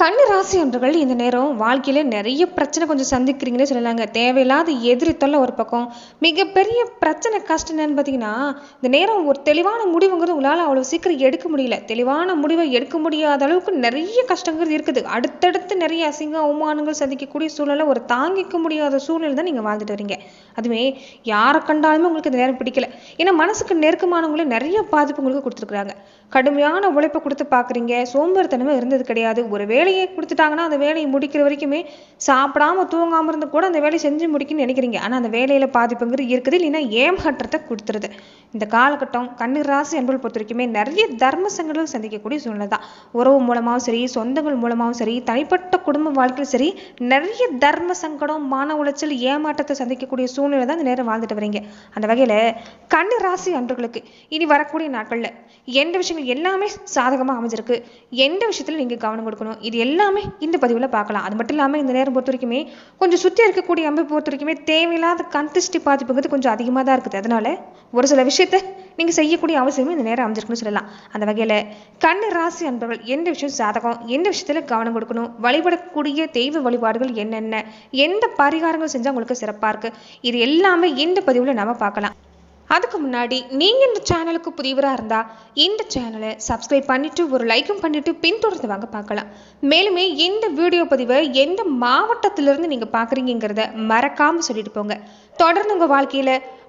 கன்னி ராசி அன்பர்கள் இந்த நேரம் வாழ்க்கையில நிறைய பிரச்சனை கொஞ்சம் சந்திக்கிறீங்கன்னே சொல்லலாங்க. தேவையில்லாத எதிரி தொல்லை ஒரு பக்கம். மிகப்பெரிய பிரச்சனை கஷ்டம் என்னன்னு பார்த்தீங்கன்னா இந்த நேரம் ஒரு தெளிவான முடிவுங்கிறது உங்களால் அவ்வளோ சீக்கிரம் எடுக்க முடியல. தெளிவான முடிவை எடுக்க முடியாத அளவுக்கு நிறைய கஷ்டங்கிறது இருக்குது. அடுத்தடுத்து நிறைய அசிங்க அவமானங்கள் சந்திக்கக்கூடிய சூழ்நிலை ஒரு தாங்கிக்க முடியாத சூழ்நிலை தான் நீங்கள் வாழ்ந்துட்டு வரீங்க. அதுவே யாரை கண்டாலுமே உங்களுக்கு இந்த நேரம் பிடிக்கல. ஏன்னா மனசுக்கு நெருக்கமானவங்களே நிறைய பாதிப்பு உங்களுக்கு கொடுத்துருக்குறாங்க. கடுமையான உழைப்பை கொடுத்து பார்க்குறீங்க. சோம்பேறித்தனமே இருந்தது கிடையாது. ஒருவேளை வேலையை கொடுத்துட்டாங்கன்னா அந்த வேலையை முடிக்கிற வரைக்குமே சாப்பிடாம தூங்காமல் இருந்து கூட அந்த வேலையை செஞ்சு முடிக்கணும்னு நினைக்கிறீங்க. ஆனால் அந்த வேலையில் பாதிப்புங்கிறது இருக்குது. இல்லைன்னா ஏமாற்றத்தை கொடுத்துருது. இந்த காலகட்டம் கண்ணீர் ராசி என்பது பொறுத்த வரைக்குமே நிறைய தர்ம சங்கடங்கள் சந்திக்கக்கூடிய சூழ்நிலை தான். உறவு மூலமாகவும் சரி சொந்தங்கள் மூலமாகவும் சரி தனிப்பட்ட குடும்ப வாழ்க்கையில் சரி நிறைய தர்ம சங்கடம் மன உளைச்சல் ஏமாற்றத்தை சந்திக்கக்கூடிய சூழ்நிலை தான் இந்த நேரம் வாழ்ந்துட்டு வரீங்க. அந்த வகையில் கண்ணு ராசி அன்றுகளுக்கு இனி வரக்கூடிய நாட்களில் எந்த விஷயங்கள் எல்லாமே சாதகமாக அமைஞ்சிருக்கு? எந்த விஷயத்தில் நீங்கள் கவனம் கொடுக்கணும்? இது இது எல்லாமே இந்த பதிவில் பார்க்கலாம். அது மட்டும் இல்லாமல் இந்த நேரம் பொறுத்த வரைக்குமே கொஞ்சம் சுற்றி இருக்கக்கூடிய அமைப்பு பொறுத்த வரைக்குமே தேவையில்லாத கந்திஷ்டி பாதிப்புங்கிறது கொஞ்சம் அதிகமாக தான் இருக்குது. அதனால ஒரு சில விஷயத்த நீங்கள் செய்யக்கூடிய அவசியமும் இந்த நேரம் அமைஞ்சிருக்குன்னு சொல்லலாம். அந்த வகையில் கண்ணு ராசி அன்பர்கள் எந்த விஷயம் சாதகம் எந்த விஷயத்தில் கவனம் கொடுக்கணும் வழிபடக்கூடிய தெய்வ வழிபாடுகள் என்னென்ன எந்த பரிகாரங்கள் செஞ்சால் உங்களுக்கு சிறப்பாக இருக்குது இது எல்லாமே இந்த பதிவில் நாம் பார்க்கலாம். அதுக்கு முன்னாடி நீங்க இந்த சேனலுக்கு புதியவராக இருந்தா இந்த சேனலை சப்ஸ்கிரைப் பண்ணிட்டு ஒரு லைக்கும் பண்ணிட்டு பின்தொடர்ந்து வாங்க பார்க்கலாம். மேலுமே இந்த வீடியோ பதிவை எந்த மாவட்டத்திலிருந்து நீங்க பார்க்குறீங்கிறத மறக்காம சொல்லிட்டு போங்க. தொடர்ந்து உங்க வாழ்க்கையில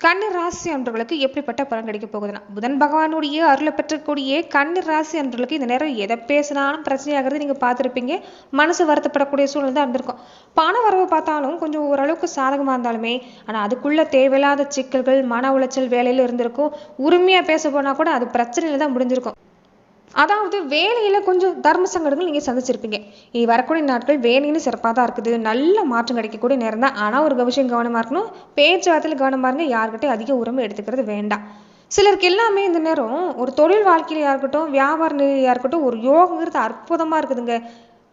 கண்ணீர் ராசி அன்பர்களுக்கு எப்படிப்பட்ட பலன் கிடைக்க போகுதுன்னா புதன் பகவானுடைய அருளை பெற்றக்கூடிய கண்ணு ராசி அன்பர்களுக்கு இந்த நேரம் எதை பேசினாலும் பிரச்சனையாகிறது நீங்கள் பார்த்துருப்பீங்க. மனசு வருத்தப்படக்கூடிய சூழ்நிலை தான் இருந்திருக்கும். பண வரவு பார்த்தாலும் கொஞ்சம் ஓரளவுக்கு சாதகமாக இருந்தாலுமே ஆனால் அதுக்குள்ளே தேவையில்லாத சிக்கல்கள் மன உளைச்சல் வேலையில் இருந்திருக்கும். உரிமையாக பேச போனால் கூட அது பிரச்சனையில் தான் முடிஞ்சிருக்கும். அதாவது வேலையில கொஞ்சம் தர்ம சங்கடங்கள் நீங்க சந்திச்சிருப்பீங்க. இனி வரக்கூடிய நாட்கள் வேலைன்னு சிறப்பாக தான் இருக்குது. நல்ல மாற்றம் கிடைக்கக்கூடிய நேரம் தான். ஆனால் ஒரு விஷயம் கவனமா இருக்கணும். பேச்சுவார்த்தையில் கவனமா இருங்க. யார்கிட்டையும் அதிக உரிமை எடுத்துக்கிறது வேண்டாம். சிலருக்கு எல்லாமே இந்த நேரம் ஒரு தொழில் வாழ்க்கையிலையா இருக்கட்டும் வியாபார நிலையா இருக்கட்டும் ஒரு யோகங்கிறது அற்புதமா இருக்குதுங்க.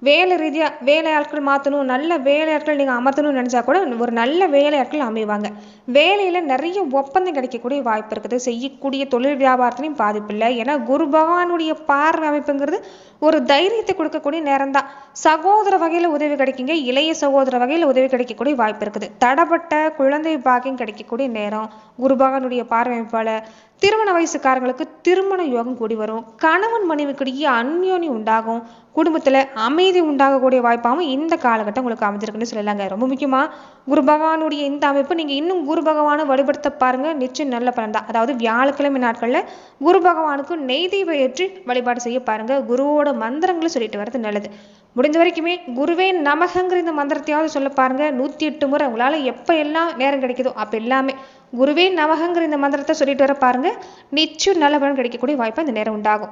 வேலை ரீதியா வேலையாட்கள் மாற்றணும் நல்ல வேலையாட்கள் நீங்கள் அமர்த்தணும்னு நினச்சா கூட ஒரு நல்ல வேலையாட்கள் அமைவாங்க. வேலையில் நிறைய ஒப்பந்தம் கிடைக்கக்கூடிய வாய்ப்பு இருக்குது. செய்யக்கூடிய தொழில் வியாபாரத்துலையும் பாதிப்பு இல்லை. ஏன்னா குரு பகவானுடைய பார்வை அமைப்புங்கிறது ஒரு தைரியத்தை கொடுக்கக்கூடிய நேரம் தான் சகோதர வகையில் உதவி கிடைக்குங்க. இளைய சகோதர வகையில் உதவி கிடைக்கக்கூடிய வாய்ப்பு இருக்குது. தடப்பட்ட குழந்தை பாக்கியம் கிடைக்கக்கூடிய நேரம். குருபகனுடைய பார்வை திருமண வயசுக்காரங்களுக்கு திருமண யோகம் கூடி வரும். கணவன் மனைவிக்கிடையே அந்யோனி உண்டாகும். குடும்பத்துல அமைதி உண்டாகக்கூடிய வாய்ப்பாகவும் இந்த காலகட்டம் உங்களுக்கு அமைஞ்சிருக்குன்னு சொல்லலாங்க. ரொம்ப முக்கியமா குரு பகவானுடைய இந்த அமைப்பு நீங்க இன்னும் குரு பகவானை வழிபடுத்த பாருங்க. நிச்சயம் நல்ல பலன் தான் அதாவது வியாழக்கிழமை நாட்கள்ல குரு பகவானுக்கு நெய் தீபம் ஏற்றி வழிபாடு செய்ய பாருங்க. குருவோட மந்திரங்களை சொல்லிட்டு வர்றது நல்லது. முடிஞ்ச வரைக்குமே குருவே நமகங்கிற இந்த மந்திரத்தையாவது சொல்ல பாருங்க. நூத்தி எட்டு முறை உங்களால எப்ப எல்லாம் நேரம் கிடைக்குதோ அப்ப எல்லாமே. குருவே நமகங்கிற இந்த மந்திரத்தை சொல்லிட்டு வர பாருங்க. நிச்சயம் நல்ல பலன் கிடைக்கக்கூடிய வாய்ப்பு அந்த நேரம் உண்டாகும்.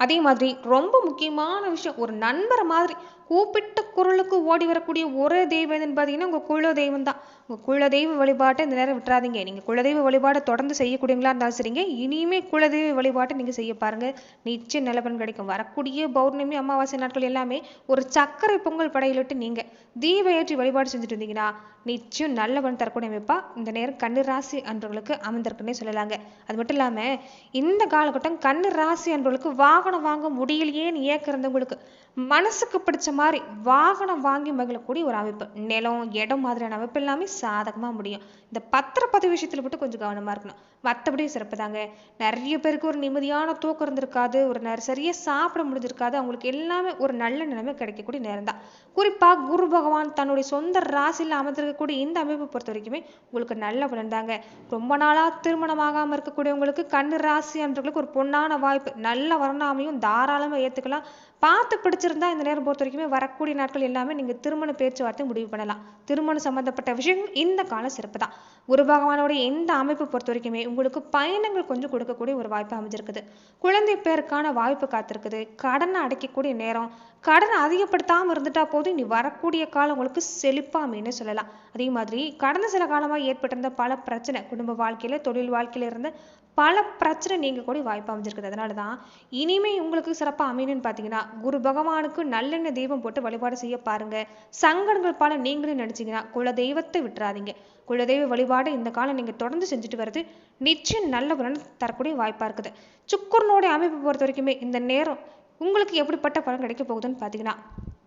அதே மாதிரி ரொம்ப முக்கியமான விஷயம் ஒரு நண்பரை மாதிரி கூப்பிட்ட குரலுக்கு ஓடி வரக்கூடிய ஒரே தெய்வம்னு பார்த்தீங்கன்னா உங்கள் குல தெய்வம் தான். உங்கள் குல தெய்வ வழிபாட்டை இந்த நேரம் விட்டுறாதீங்க. நீங்கள் குலதெய்வ வழிபாடை தொடர்ந்து செய்யக்கூடியவங்களா இருந்தாலும் சரிங்க. இனிமே குலதெய்வ வழிபாட்டை நீங்கள் செய்ய பாருங்கள் நிச்சயம் நல்ல கிடைக்கும். வரக்கூடிய பௌர்ணமி அமாவாசை நாட்கள் எல்லாமே ஒரு சர்க்கரை பொங்கல் படையிலிட்டு நீங்கள் தீப ஏற்றி வழிபாடு செஞ்சுட்டு இருந்தீங்கன்னா நிச்சயம் நல்ல பலன் தரக்கூடிய அமைப்பா இந்த நேரம் கண்ணு ராசி அன்றவர்களுக்கு அமைந்திருக்குன்னே சொல்லலாங்க. அது மட்டும் இல்லாமல் இந்த காலகட்டம் கண்ணு ராசி அன்றவர்களுக்கு வாகனம் வாங்க முடியலையேன்னு ஏக்கிறந்தவங்களுக்கு மனசுக்கு பிடிச்ச மாதிரி வாகனம் வாங்கி மகிழக்கூடிய ஒரு அமைப்பு. நிலம் இடம் மாதிரியான அமைப்பு எல்லாமே சாதகமாக முடியும். இந்த பத்திரப்பதிவு விஷயத்தில் மட்டும் கொஞ்சம் கவனமாக இருக்கணும். மற்றபடி சிறப்பு தாங்க. நிறைய பேருக்கு ஒரு நிம்மதியான தூக்கம் இருந்திருக்காது ஒரு நேரம் சரியாக சாப்பிட முடிஞ்சிருக்காது. அவங்களுக்கு எல்லாமே ஒரு நல்ல நிலைமை கிடைக்கக்கூடிய நேரம் தான். குறிப்பாக குரு பகவான் தன்னுடைய சொந்த ராசியில் அமைந்திருக்கக்கூடிய இந்த அமைப்பை பொறுத்த வரைக்குமே உங்களுக்கு நல்ல பலன் தாங்க. ரொம்ப நாளாக திருமணமாகாமல் இருக்கக்கூடியவங்களுக்கு கண்ணு ராசி அன்றவங்களுக்கு ஒரு பொன்னான வாய்ப்பு நல்ல வரணும் வரணாமையும் தாராளமாக ஏற்றுக்கலாம் பார்த்து பிடிச்சிருந்தா இந்த நேரம் பொறுத்த வரைக்குமே வரக்கூடிய நாட்கள் எல்லாமே நீங்கள் திருமண பேச்சுவார்த்தை முடிவு பண்ணலாம். திருமணம் சம்பந்தப்பட்ட விஷயங்கள் இந்த காலம் சிறப்பு தான். குரு பகவானோடைய இந்த அமைப்பு பொறுத்த வரைக்குமே உங்களுக்கு பயணங்கள் கொஞ்சம் கொடுக்கக்கூடிய ஒரு வாய்ப்பு அமைஞ்சிருக்குது. குழந்தை பேருக்கான வாய்ப்பு காத்திருக்குது. கடனை அடைக்கக்கூடிய நேரம் கடனை அதிகப்படுத்தாமல் இருந்துட்டா போதும் நீ வரக்கூடிய காலம் உங்களுக்கு செழிப்பாமின்னு சொல்லலாம். அதே மாதிரி கடந்த சில காலமாக ஏற்பட்டிருந்த பல பிரச்சனை குடும்ப வாழ்க்கையில தொழில் வாழ்க்கையில இருந்து பல பிரச்சனை நீங்க கூட வாய்ப்பு அமைஞ்சிருக்குது. அதனால தான் இனிமே உங்களுக்கு சிறப்பாக அமையணும்னு பார்த்தீங்கன்னா குரு பகவானுக்கு நல்லெண்ணெய் தெய்வம் போட்டு வழிபாடு செய்ய பாருங்க. சங்கடங்கள் பல நீங்களே நினைச்சீங்கன்னா குல தெய்வத்தை விட்டுறாதீங்க. குலதெய்வ வழிபாடு இந்த காலம் நீங்க தொடர்ந்து செஞ்சுட்டு வர்றது நிச்சயம் நல்ல பலன் தரக்கூடிய வாய்ப்பா இருக்குது. சுக்குரனுடைய அமைப்பு பொறுத்த வரைக்குமே இந்த நேரம் உங்களுக்கு எப்படிப்பட்ட பலன் கிடைக்க போகுதுன்னு பார்த்தீங்கன்னா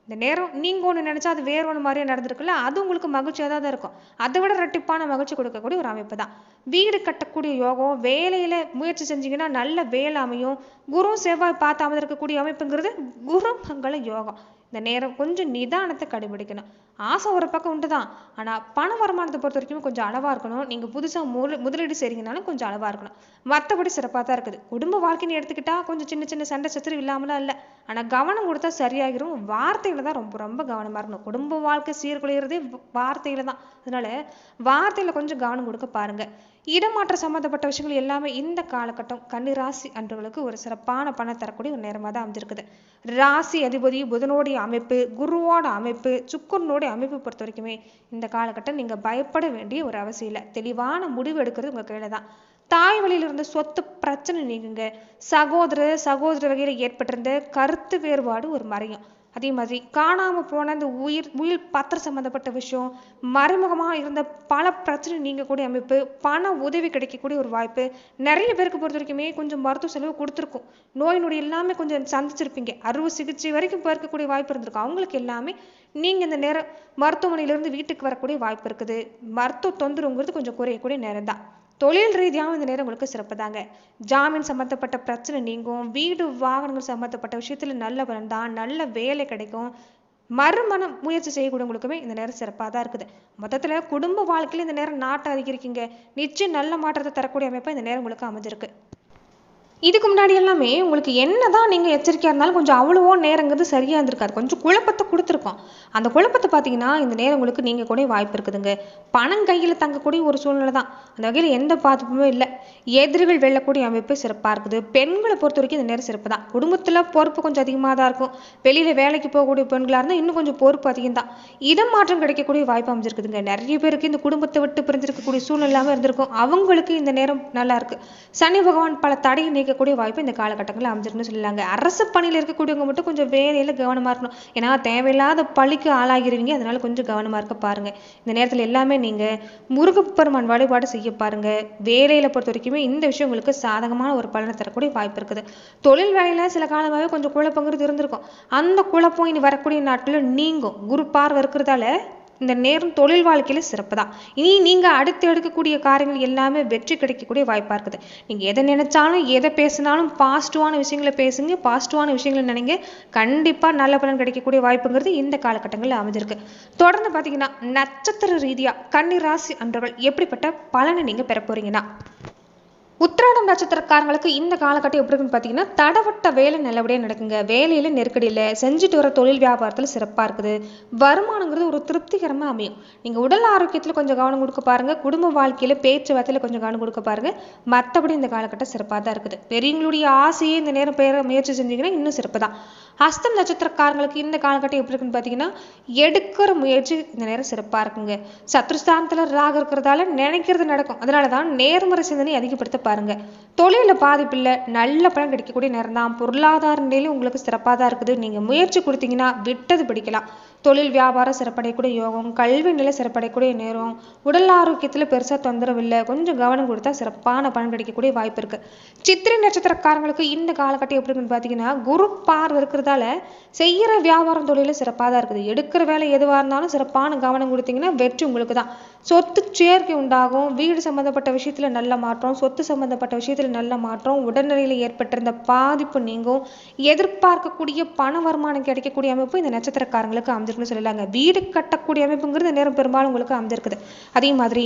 இந்த நேரம் நீங்க ஒன்று நினைச்சா அது வேற ஒன்று மாதிரியே நடந்திருக்குல்ல அது உங்களுக்கு மகிழ்ச்சியாக தான் இருக்கும். அதை விட ரெட்டிப்பான மகிழ்ச்சி கொடுக்கக்கூடிய ஒரு அமைப்பு தான். வீடு கட்டக்கூடிய யோகம் வேலையில முயற்சி செஞ்சீங்கன்னா நல்ல வேலை அமையும். குரு செவ்வாய் பார்த்து அமர்ந்திருக்கக்கூடிய அமைப்புங்கிறது குரு மங்கள யோகம். இந்த நேரம் கொஞ்சம் நிதானத்தை கடைபிடிக்கணும். ஆசை ஒரு பக்கம் உண்டு தான் ஆனால் பண வருமானத்தை பொறுத்த வரைக்கும் கொஞ்சம் அளவாக இருக்கணும். நீங்கள் புதுசாக முதல் முதலீடு செய்கிறீங்கனாலும் கொஞ்சம் அளவாக இருக்கணும். மற்றபடி சிறப்பாக தான் இருக்குது. குடும்ப வாழ்க்கைன்னு எடுத்துக்கிட்டால் கொஞ்சம் சின்ன சின்ன சண்டை சச்சரவு இல்லாமலாம் இல்லை. ஆனால் கவனம் கொடுத்தா சரியாகிரும். வார்த்தையில தான் ரொம்ப ரொம்ப கவனமாக இருக்கணும். குடும்ப வாழ்க்கை சீர்குலையிறதே வார்த்தையில தான். அதனால வார்த்தையில கொஞ்சம் கவனம் கொடுக்க பாருங்கள் இடமாற்ற சம்மந்தப்பட்ட விஷயங்கள் எல்லாமே இந்த காலகட்டம் கன்னி ராசி அன்றவர்களுக்கு ஒரு சிறப்பான பணம் தரக்கூடிய ஒரு நேரமாக தான் அமைஞ்சிருக்குது. ராசி அதிபதி புதனோடைய அமைப்பு குருவோட அமைப்பு சுக்கரனுடைய அமைப்பு பொறுத்த வரைக்குமே இந்த காலகட்டம் நீங்கள் பயப்பட வேண்டிய ஒரு அவசியம் இல்லை. தெளிவான முடிவு எடுக்கிறது உங்கள் கையில தான். தாய் வழியில இருந்த சொத்து பிரச்சனை நீங்குங்க. சகோதர சகோதர வகையில் ஏற்பட்டிருந்த கருத்து வேறுபாடு ஒரு மறையும். அதே மாதிரி காணாமல் போன இந்த உயிர் உயிர் பத்திரம் சம்மந்தப்பட்ட விஷயம் மறைமுகமாக இருந்த பல பிரச்சனை நீங்கக்கூடிய அமைப்பு பண உதவி கிடைக்கக்கூடிய ஒரு வாய்ப்பு நிறைய பேருக்கு பொறுத்த வரைக்குமே கொஞ்சம் மருத்துவ செலவு கொடுத்துருக்கும். நோய் நொடி எல்லாமே கொஞ்சம் சந்திச்சிருப்பீங்க. அறுவை சிகிச்சை வரைக்கும் பிறக்கக்கூடிய வாய்ப்பு இருந்திருக்கும். அவங்களுக்கு எல்லாமே நீங்கள் இந்த நேரம் மருத்துவமனையிலேருந்து வீட்டுக்கு வரக்கூடிய வாய்ப்பு இருக்குது. மருத்துவ தொந்தரவுங்கிறது கொஞ்சம் குறையக்கூடிய நேரம் தான். தொழில் ரீதியாகவும் இந்த நேரம் உங்களுக்கு சிறப்பு தாங்க ஜாமீன் சம்மந்தப்பட்ட பிரச்சனை நீங்கும் வீடு வாகனங்கள் சம்மந்தப்பட்ட விஷயத்தில் நல்ல பலன் தான் நல்ல வேலை கிடைக்கும். மறுமணம் முயற்சி செய்யக்கூடியவங்களுக்குமே இந்த நேரம் சிறப்பாக தான் இருக்குது. மொத்தத்தில் குடும்ப வாழ்க்கையில் இந்த நேரம் நாட்டை அதிகரிக்கீங்க நிச்சயம் நல்ல மாற்றத்தை தரக்கூடிய அமைப்பாக இந்த நேரம் உங்களுக்கு அமைஞ்சிருக்கு. இதுக்கு முன்னாடி எல்லாமே உங்களுக்கு என்னதான் நீங்கள் எச்சரிக்கையாக இருந்தாலும் கொஞ்சம் அவ்வளவோ நேரங்கிறது சரியாக இருந்திருக்காது. கொஞ்சம் குழப்பத்தை கொடுத்துருக்கோம். அந்த குழப்பத்தை பார்த்தீங்கன்னா இந்த நேரம் உங்களுக்கு நீங்கள் கூட வாய்ப்பு இருக்குதுங்க. பணம் கையில் தங்கக்கூடிய ஒரு சூழ்நிலை தான். அந்த வகையில் எந்த பாதிப்புமே இல்லை. எதிரிகள் வெல்லக்கூடிய அமைப்பு சிறப்பாக இருக்குது. பெண்களை பொறுத்த வரைக்கும் இந்த நேரம் சிறப்பு தான். குடும்பத்தில் பொறுப்பு கொஞ்சம் அதிகமாக தான் இருக்கும். வெளியில் வேலைக்கு போகக்கூடிய பெண்களாக இருந்தால் இன்னும் கொஞ்சம் பொறுப்பு அதிகம் தான். இடம் மாற்றம் கிடைக்கக்கூடிய வாய்ப்பு அமைஞ்சிருக்குதுங்க. நிறைய பேருக்கு இந்த குடும்பத்தை விட்டு பிரிஞ்சிருக்கக்கூடிய சூழ்நிலை இருந்திருக்கும். அவங்களுக்கு இந்த நேரம் நல்லா இருக்கு. சனி பகவான் பல தடையை கிடைக்கக்கூடிய வாய்ப்பு இந்த காலகட்டங்களில் அமைஞ்சிருக்குன்னு சொல்லலாங்க அரசு பணியில் இருக்கக்கூடியவங்க மட்டும் கொஞ்சம் வேலையில் கவனமா இருக்கணும். ஏன்னா தேவையில்லாத பழிக்கு ஆளாகிருவீங்க அதனால கொஞ்சம் கவனமாக இருக்க பாருங்க. இந்த நேரத்தில் எல்லாமே நீங்கள் முருகப்பெருமான் வழிபாடு செய்ய பாருங்க. வேலையில் பொறுத்த வரைக்குமே இந்த விஷயம் உங்களுக்கு சாதகமான ஒரு பலனை தரக்கூடிய வாய்ப்பு இருக்குது. தொழில் வேலையில் சில காலமாகவே கொஞ்சம் குழப்பங்கிறது இருந்திருக்கும். அந்த குழப்பம் இனி வரக்கூடிய நாட்களில் நீங்கும். குரு பார்வை இருக்கிறதால இந்த நேரம் தொழில் வாழ்க்கையில சிறப்பு தான் இனி நீங்க அடுத்து எடுக்கக்கூடிய காரியங்கள் எல்லாமே வெற்றி கிடைக்கக்கூடிய வாய்ப்பாக இருக்குது. நீங்க எதை நினைச்சாலும் எதை பேசினாலும் பாசிட்டிவான விஷயங்களை பேசுங்க பாசிட்டிவான விஷயங்களை நினைங்க. கண்டிப்பாக நல்ல பலன் கிடைக்கக்கூடிய வாய்ப்புங்கிறது இந்த காலகட்டங்களில் அமைஞ்சிருக்கு. தொடர்ந்து பார்த்தீங்கன்னா நட்சத்திர ரீதியாக கன்னி ராசி அன்றவர்கள் எப்படிப்பட்ட பலனை நீங்கள் பெற போறீங்கன்னா உத்திராடம் நட்சத்திரக்காரங்களுக்கு இந்த காலகட்டம் எப்படி இருக்குன்னு பார்த்தீங்கன்னா தடவட்ட வேலை நல்லபடியாக நடக்குங்க. வேலையில் நெருக்கடி இல்லை. செஞ்சுட்டு வர தொழில் வியாபாரத்தில் சிறப்பாக இருக்குது. வருமானங்கிறது ஒரு திருப்திகரமாக அமையும். நீங்கள் உடல் ஆரோக்கியத்தில் கொஞ்சம் கவனம் கொடுக்க பாருங்க. குடும்ப வாழ்க்கையில் பேச்சுவார்த்தையில் கொஞ்சம் கவனம் கொடுக்க பாருங்க. மற்றபடி இந்த காலகட்டம் சிறப்பாக தான் இருக்குது. பெரியவங்களுடைய ஆசையே இந்த நேரம் பெற முயற்சி செஞ்சீங்கன்னா இன்னும் சிறப்பு தான் ஹஸ்தம் நட்சத்திரக்காரங்களுக்கு இந்த காலகட்டம் எப்படி இருக்குன்னு பார்த்தீங்கன்னா எடுக்கிற முயற்சி இந்த நேரம் சிறப்பாக இருக்குங்க. சத்ருஸ்தானத்தில் ராக இருக்கிறதால நினைக்கிறது நடக்கும். அதனால தான் நேர்மறை சிந்தனை அதிகப்படுத்த பாருங்க. தொழிலில் பாதிப்பு இல்லை நல்ல பலன் கிடைக்கக்கூடிய நேரம் தான். பொருளாதார நிலையிலும் உங்களுக்கு சிறப்பாக தான் இருக்குது. நீங்கள் முயற்சி கொடுத்தீங்கன்னா விட்டது பிடிக்கலாம். தொழில் வியாபாரம் சிறப்படையக்கூடிய யோகம் கல்வி நிலை சிறப்படையக்கூடிய நேரம் உடல் ஆரோக்கியத்தில் பெருசாக தொந்தரவு இல்லை கொஞ்சம் கவனம் கொடுத்தா சிறப்பான பலன் கிடைக்கக்கூடிய வாய்ப்பு இருக்குது சித்திரை நட்சத்திரக்காரங்களுக்கு இந்த காலகட்டம் எப்படி இருக்குன்னு பார்த்தீங்கன்னா குரு பார்வை இருக்கிறதால செய்யற வியாபாரம் தொழிலும் சிறப்பாக தான் இருக்குது. எடுக்கிற வேலை எதுவாக இருந்தாலும் சிறப்பான கவனம் கொடுத்தீங்கன்னா வெற்றி உங்களுக்கு தான். சொத்து சேர்க்கை உண்டாகும். வீடு சம்பந்தப்பட்ட விஷயத்துல நல்ல மாற்றம் சொத்து சம்மந்தப்பட்ட விஷயத்துல நல்ல மாற்றம் உடல்நிலையில ஏற்பட்டிருந்த பாதிப்பு நீங்கும். எதிர்பார்க்கக்கூடிய பண வருமானம் கிடைக்கக்கூடிய அமைப்பு இந்த நட்சத்திரக்காரங்களுக்கு அமைஞ்சிருக்குன்னு சொல்லலாங்க. வீடு கட்டக்கூடிய அமைப்புங்கிறது நேரம் பெரும்பாலும் உங்களுக்கு அமைஞ்சிருக்குது. அதே மாதிரி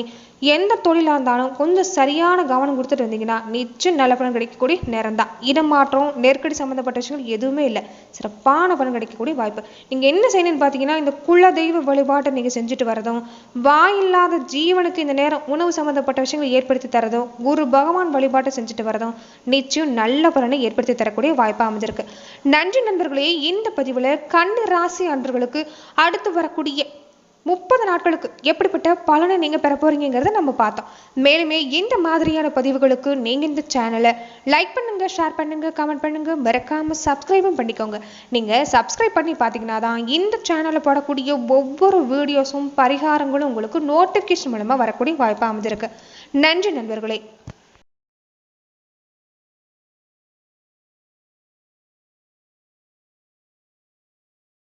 எந்த தொழிலா இருந்தாலும் கொஞ்சம் சரியான கவனம் கொடுத்துட்டு இருந்தீங்கன்னா நிச்சயம் நல்ல பலன் கிடைக்கக்கூடிய நேரம் தான். இடமாற்றம் நெருக்கடி சம்மந்தப்பட்ட விஷயங்கள் எதுவுமே இல்லை. சிறப்பான பலன் கிடைக்கக்கூடிய வாய்ப்பு. நீங்க என்ன செய்யணும்னு பார்த்தீங்கன்னா இந்த குலதெய்வ வழிபாட்டை நீங்க செஞ்சுட்டு வரதும் வாயில்லாத ஜீவனுக்கு இந்த நேரம் உணவு சம்பந்தப்பட்ட விஷயங்களை ஏற்படுத்தி தரதும் குரு பகவான் வழிபாட்டை செஞ்சுட்டு வரதும் நிச்சயம் நல்ல பலனை ஏற்படுத்தி தரக்கூடிய வாய்ப்பாக அமைஞ்சிருக்கு. நன்றி நண்பர்களே இந்த பதிவுல கண்ணு ராசி அன்றர்களுக்கு அடுத்து வரக்கூடிய முப்பது நாட்களுக்கு எப்படிப்பட்ட பலனை நீங்கள் பெற போறீங்கிறத நம்ம பார்த்தோம். மேலுமே இந்த மாதிரியான பதிவுகளுக்கு நீங்கள் இந்த சேனலை லைக் பண்ணுங்க ஷேர் பண்ணுங்க கமெண்ட் பண்ணுங்க. மறக்காம சப்ஸ்கிரைபும் பண்ணிக்கோங்க. நீங்கள் சப்ஸ்கிரைப் பண்ணி பார்த்தீங்கன்னா தான் இந்த சேனலில் போடக்கூடிய ஒவ்வொரு வீடியோஸும் பரிகாரங்களும் உங்களுக்கு நோட்டிஃபிகேஷன் மூலமாக வரக்கூடிய வாய்ப்பு அமைஞ்சிருக்கு. நன்றி நண்பர்களே.